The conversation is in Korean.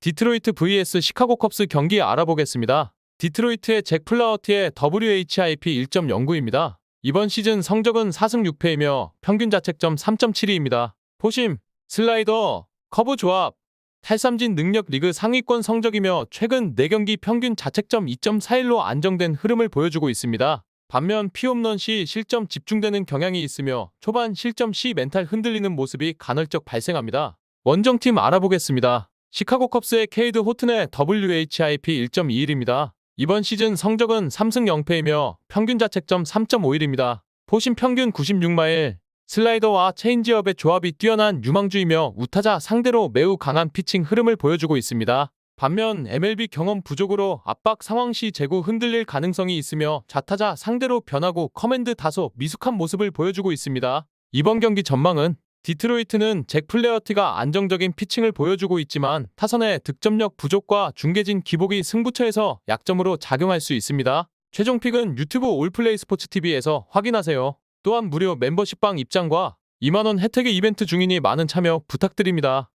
디트로이트 vs 시카고 컵스 경기 알아보겠습니다. 디트로이트의 잭 플라워티의 WHIP 1.09입니다. 이번 시즌 성적은 4승 6패이며 평균 자책점 3.72입니다. 포심, 슬라이더, 커브 조합, 탈삼진 능력 리그 상위권 성적이며 최근 4경기 평균 자책점 2.41로 안정된 흐름을 보여주고 있습니다. 반면 피홈런 시 실점 집중되는 경향이 있으며 초반 실점 시 멘탈 흔들리는 모습이 간헐적 발생합니다. 원정팀 알아보겠습니다. 시카고 컵스의 케이드 호튼의 WHIP 1.21입니다. 이번 시즌 성적은 3승 0패이며 평균 자책점 3.51입니다. 포심 평균 96마일, 슬라이더와 체인지업의 조합이 뛰어난 유망주이며 우타자 상대로 매우 강한 피칭 흐름을 보여주고 있습니다. 반면 MLB 경험 부족으로 압박 상황 시 제구 흔들릴 가능성이 있으며 좌타자 상대로 변하고 커맨드 다소 미숙한 모습을 보여주고 있습니다. 이번 경기 전망은 디트로이트는 잭 플레어티가 안정적인 피칭을 보여주고 있지만 타선의 득점력 부족과 중계진 기복이 승부처에서 약점으로 작용할 수 있습니다. 최종 픽은 유튜브 올플레이 스포츠 TV에서 확인하세요. 또한 무료 멤버십방 입장과 2만원 혜택의 이벤트 중이니 많은 참여 부탁드립니다.